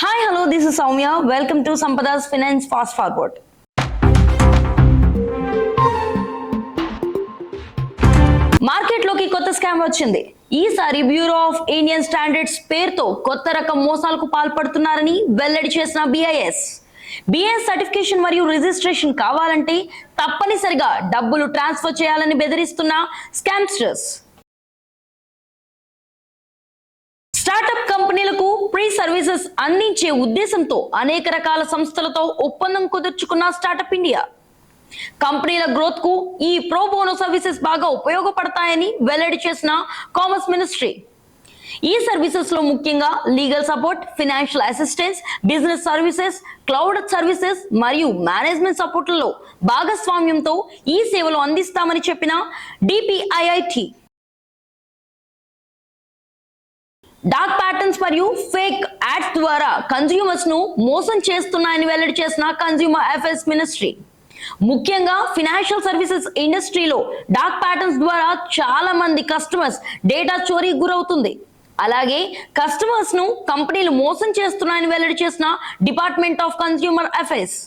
Hi hello this is Soumya welcome to Sampadas finance fast forward మార్కెట్లోకి కొత్త scam వచ్చింది. ఈసారి బ్యూరో ఆఫ్ ఇండియన్ స్టాండర్డ్స్ పేరుతో కొత్త రకం మోసాలకు పాల్పడుతున్నారని వెల్లడి చేసిన బిఐఎస్ బిఐఎస్ సర్టిఫికేషన్ మరియు రిజిస్ట్రేషన్ కావాలంటే తప్పనిసరిగా డబ్బులు ట్రాన్స్ఫర్ చేయాలని బెదిరిస్తున్న స్కామ్స్టర్స్ ఫ్రీ సర్వీసెస్ అందించే ఉద్దేశంతో అనేక రకాల సంస్థలతో ఒప్పందం కుదుర్చుకున్న స్టార్టప్ ఇండియా. కంపెనీల గ్రోత్కు ఈ ప్రో బోనో సర్వీసెస్ బాగా ఉపయోగపడతాయని వెల్లడి చేసిన కామర్స్ మినిస్ట్రీ. ఈ సర్వీసెస్లో ముఖ్యంగా legal support financial assistance business services cloud services మరియు మేనేజ్మెంట్ సపోర్ట్లలో భాగస్వామ్యంతో ఈ సేవలు అందిస్తామని చెప్పిన డిపిఐఐటి. డార్క్ ప్యాటర్న్స్ మరియు ఫేక్ యాడ్స్ ద్వారా కన్స్యూమర్స్ను మోసం చేస్తున్నాయని వెల్లడి చేసిన కన్స్యూమర్ అఫేర్స్ మినిస్ట్రీ ముఖ్యంగా ఫినాన్షియల్ సర్వీసెస్ ఇండస్ట్రీలో డార్క్ ప్యాటర్న్స్ ద్వారా చాలా మంది కస్టమర్స్ డేటా చోరీ గురవుతుంది. అలాగే కస్టమర్స్ను కంపెనీలు మోసం చేస్తున్నాయని వెల్లడి చేసిన డిపార్ట్మెంట్ ఆఫ్ కన్స్యూమర్ అఫేర్స్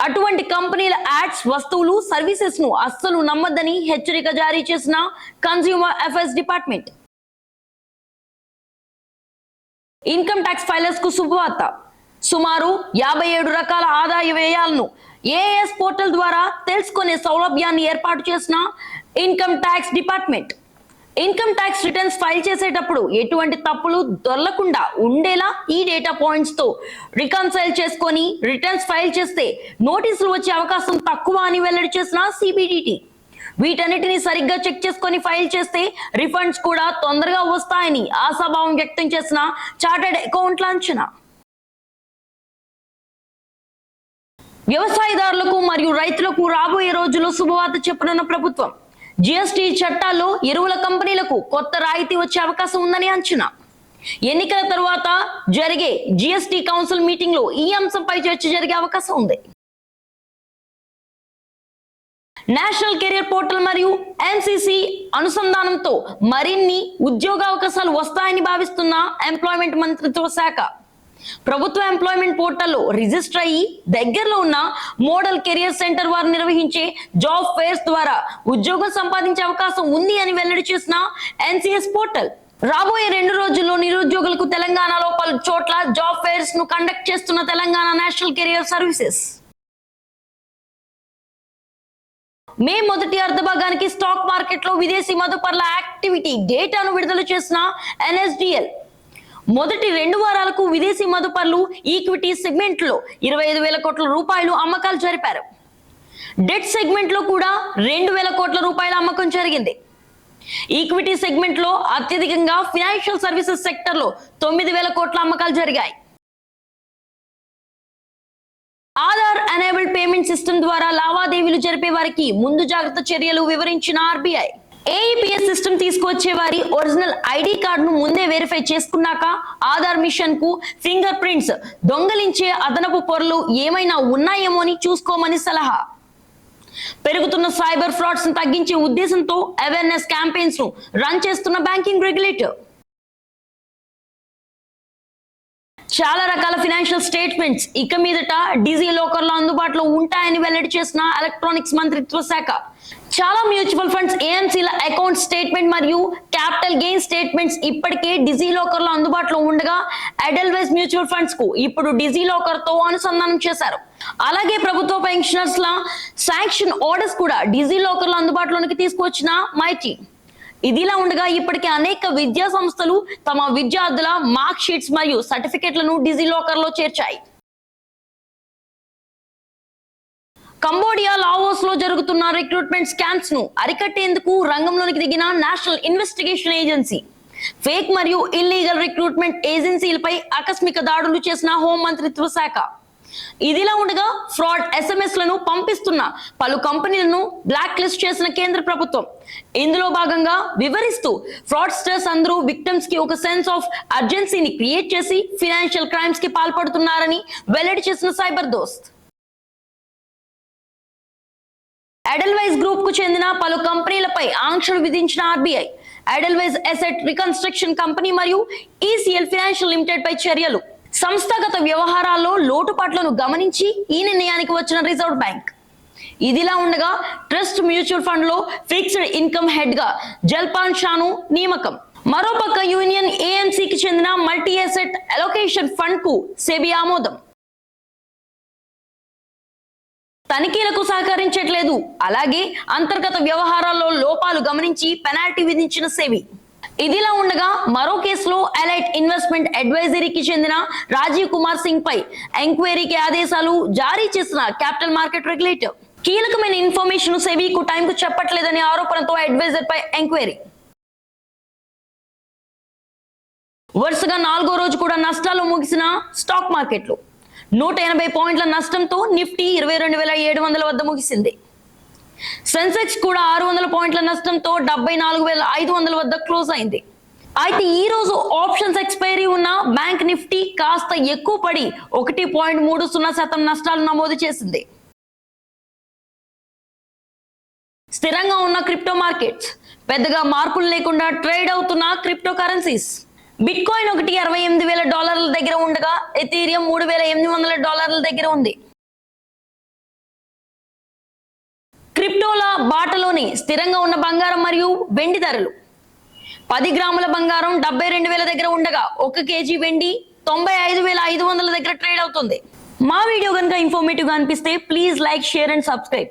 అటువంటి కంపెనీల యాడ్స్ వస్తువులు సర్వీసెస్ను అస్సలు నమ్మద్దని హెచ్చరిక జారీ చేసిన consumer affairs department income tax ఫైలర్స్కు శుభవార్త. సుమారు యాభై ఏడు రకాల ఆదాయ వ్యయాలను ఏఎస్ పోర్టల్ ద్వారా తెలుసుకునే సౌలభ్యాన్ని ఏర్పాటు చేసిన income tax department. Income tax returns file చేసేటప్పుడు ఎటువంటి తప్పులు దొరలకుండా ఉండేలా ఈ డేటా పాయింట్స్తో రికన్సైల్ చేసుకొని రిటర్న్స్ ఫైల్ చేస్తే నోటీసులు వచ్చే అవకాశం తక్కువ అని వెల్లడి చేసిన సిబిడిటీ. వీటన్నిటిని సరిగ్గా చెక్ చేసుకొని ఫైల్ చేస్తే రిఫండ్స్ కూడా తొందరగా వస్తాయని ఆశాభావం వ్యక్తం చేసిన చార్టెడ్ అకౌంట్ల అంచనా. వ్యవసాయదారులకు మరియు రైతులకు రాబోయే రోజుల్లో శుభవార్త చెప్పనున్న ప్రభుత్వం. జిఎస్టి చట్టాల్లో ఎరువుల కంపెనీలకు కొత్త రాయితీ వచ్చే అవకాశం ఉందని అంచనా. ఎన్నికల తర్వాత జరిగే జిఎస్టి కౌన్సిల్ మీటింగ్లో ఈ అంశంపై చర్చ జరిగే అవకాశం ఉంది. నేషనల్ కెరియర్ పోర్టల్ మరియు ఎన్సిసి అనుసంధానంతో మరిన్ని ఉద్యోగ అవకాశాలు వస్తాయని భావిస్తున్న ఎంప్లాయ్మెంట్ మంత్రిత్వ శాఖ. ప్రభుత్వ ఎంప్లాయ్మెంట్ పోర్టల్లో రిజిస్టర్ అయ్యి దగ్గరలో ఉన్న మోడల్ కెరియర్ సెంటర్ వారు నిర్వహించే జాబ్ ఫేర్స్ ద్వారా ఉద్యోగం సంపాదించే అవకాశం ఉంది అని వెల్లడి చేసిన ఎన్సిఎస్ పోర్టల్. రాబోయే రెండు రోజుల్లో నిరుద్యోగులకు తెలంగాణలో పలు చోట్ల జాబ్ ఫేర్స్ను కండక్ట్ చేస్తున్న Telangana national career services. May మొదటి అర్ధభాగానికి స్టాక్ మార్కెట్లో విదేశీ మదుపర్ల యాక్టివిటీ డేటాను విడుదల చేసిన ఎన్ఎస్డిఎల్. మొదటి రెండు వారాలకు విదేశీ మదుపర్లు ఈక్విటీ సెగ్మెంట్లో ఇరవై ఐదు వేల కోట్ల రూపాయలు అమ్మకాలు జరిపారు. డెట్ సెగ్మెంట్లో కూడా రెండు వేల కోట్ల రూపాయల అమ్మకం జరిగింది. ఈక్విటీ సెగ్మెంట్లో అత్యధికంగా ఫినాన్షియల్ సర్వీసెస్ సెక్టర్లో తొమ్మిది వేల కోట్ల అమ్మకాలు జరిగాయి. ఆధార్ ఎనేబుల్డ్ పేమెంట్ సిస్టమ్ ద్వారా లావాదేవీలు జరిపే వారికి ముందు జాగ్రత్త చర్యలు వివరించిన ఆర్బీఐ. ఏఈపిఎస్ సిస్టమ్ తీసుకొచ్చే వారి ఒరిజినల్ ఐడి కార్డును ముందే వెరిఫై చేసుకున్నాక ఆధార్ మిషన్కు ఫింగర్ ప్రింట్స్ దొంగలించే అదనపు పొరలు ఏమైనా ఉన్నాయేమో అని చూసుకోమని సలహా. పెరుగుతున్న సైబర్ ఫ్రాడ్స్ తగ్గించే ఉద్దేశంతో అవేర్నెస్ క్యాంపెయిన్స్ను రన్ చేస్తున్న బ్యాంకింగ్ రెగ్యులేటర్. చాలా రకాల ఫినాన్షియల్ స్టేట్మెంట్స్ ఇక మీదట డిజీ లోకర్లో అందుబాటులో ఉంటాయని వెల్లడి చేసిన ఎలక్ట్రానిక్స్ మంత్రిత్వ శాఖ. చాలా మ్యూచువల్ ఫండ్స్ ఏఎంసీల అకౌంట్ స్టేట్మెంట్ మరియు క్యాపిటల్ గెయిన్ స్టేట్మెంట్స్ ఇప్పటికే డిజీ లోకర్లో అందుబాటులో ఉండగా ఎడల్వైజ్ మ్యూచువల్ ఫండ్స్కు ఇప్పుడు డిజీ లోకర్తో అనుసంధానం చేశారు. అలాగే ప్రభుత్వ పెన్షనర్స్ ల శాంక్షన్ ఆర్డర్స్ కూడా డిజీ లోకర్లో అందుబాటులోనికి తీసుకువచ్చిన మైటీ ఇదిలా ఉండగా ఇప్పటికే అనేక విద్యా సంస్థలు తమ విద్యార్థుల మార్క్ షీట్స్ మరియు సర్టిఫికెట్లను డిజీ లాకర్లో చేర్చాయి. కంబోడియా లావోస్లో జరుగుతున్న రిక్రూట్మెంట్ స్కామ్స్ను అరికట్టేందుకు రంగంలోనికి దిగిన నేషనల్ ఇన్వెస్టిగేషన్ ఏజెన్సీ. ఫేక్ మరియు ఇల్లీగల్ రిక్రూట్మెంట్ ఏజెన్సీలపై ఆకస్మిక దాడులు చేసిన హోం మంత్రిత్వ శాఖ. ఇదిలా ఉండగా ఫ్రాడ్ ఎస్ఎంఎస్లను పంపిస్తున్న పలు కంపెనీలను బ్లాక్ లిస్ట్ చేసిన కేంద్ర ప్రభుత్వం. ఇందులో భాగంగా వివరిస్తూ ఫ్రాడ్స్టర్స్ అందరూ విక్టమ్స్కి ఒక సెన్స్ ఆఫ్ అర్జెన్సీని క్రియేట్ చేసి ఫినాన్షియల్ క్రైమ్స్కి పాల్పడుతున్నారని వెల్లడి చేసిన సైబర్ దోస్త్. ఎడల్వైజ్ గ్రూప్కు చెందిన పలు కంపెనీలపై ఆంక్షలు విధించిన RBI Edelweiss asset reconstruction company మరియు ఈసీఎల్ ఫినాన్షియల్ లిమిటెడ్ పై చర్యలు. సంస్థాగత వ్యవహారాల్లో లోటుపాట్లను గమనించి ఈ నిర్ణయానికి వచ్చిన రిజర్వ్ బ్యాంక్. ఇదిలా ఉండగా ట్రస్ట్ మ్యూచువల్ ఫండ్లో ఫిక్స్డ్ ఇన్కమ్ హెడ్గా జల్పాన్ షాను నియామకం. మరోపక్క యూనియన్ ఏఎంసీకి చెందిన మల్టీ అసెట్ అలొకేషన్ ఫండ్కు సెబీ ఆమోదం. తనిఖీలకు సహకరించట్లేదు. అలాగే అంతర్గత వ్యవహారాల్లో లోపాలు గమనించి పెనాల్టీ విధించిన సెబీ. ఇదిలా ఉండగా మరో కేసులో అలైట్ ఇన్వెస్ట్మెంట్ అడ్వైజరీకి చెందిన రాజీవ్ కుమార్ సింగ్ పై ఎంక్వైరీకి ఆదేశాలు జారీ చేసిన క్యాపిటల్ మార్కెట్ రెగ్యులేటర్. కీలకమైన ఇన్ఫర్మేషన్ సెబీకు టైంకు చెప్పట్లేదనే ఆరోపణతో అడ్వైజర్ పై ఎంక్వైరీ. వరుసగా నాలుగో రోజు కూడా నష్టాలు ముగిసిన స్టాక్ మార్కెట్లు. నూట ఎనభై పాయింట్ల నష్టంతో నిఫ్టీ ఇరవై రెండు వేల ఏడు వందల వద్ద ముగిసింది. సెన్సెక్స్ కూడా ఆరు వందల పాయింట్ల నష్టంతో డెబ్బై నాలుగు వేల ఐదు వందల వద్ద క్లోజ్ అయింది. అయితే ఈ రోజు ఆప్షన్స్ ఎక్స్పైరీ ఉన్న బ్యాంక్ నిఫ్టీ కాస్త ఎక్కువ పడి ఒకటి పాయింట్ మూడు సున్నా శాతం నష్టాలు నమోదు చేసింది. స్థిరంగా ఉన్న క్రిప్టో మార్కెట్స్ పెద్దగా మార్పులు లేకుండా ట్రేడ్ అవుతున్న క్రిప్టో కరెన్సీస్ బిట్ కాయిన్ ఒకటి అరవై ఎనిమిది వేల డాలర్ల దగ్గర ఉండగా ఎథీరియం మూడు వేల ఎనిమిది వందల డాలర్ల దగ్గర ఉంది. బాటలోనే స్థిరంగా ఉన్న బంగారం మరియు వెండి ధరలు. పది గ్రాముల బంగారం డెబ్బై రెండు వేల దగ్గర ఉండగా ఒక కేజీ వెండి తొంభై ఐదు వేల ఐదు వందల దగ్గర ట్రేడ్ అవుతుంది. మా వీడియో కనుక ఇన్ఫర్మేటివ్గా అనిపిస్తే please like share and subscribe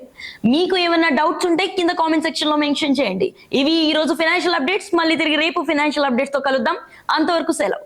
మీకు ఏమైనా డౌట్స్ ఉంటే కింద కామెంట్ సెక్షన్లో మెన్షన్ చేయండి. ఇవి ఈ రోజు ఫైనాన్షియల్ అప్డేట్స్ మళ్ళీ తిరిగి రేపు ఫైనాన్షియల్ అప్డేట్స్తో కలుద్దాం. అంతవరకు సెలవు.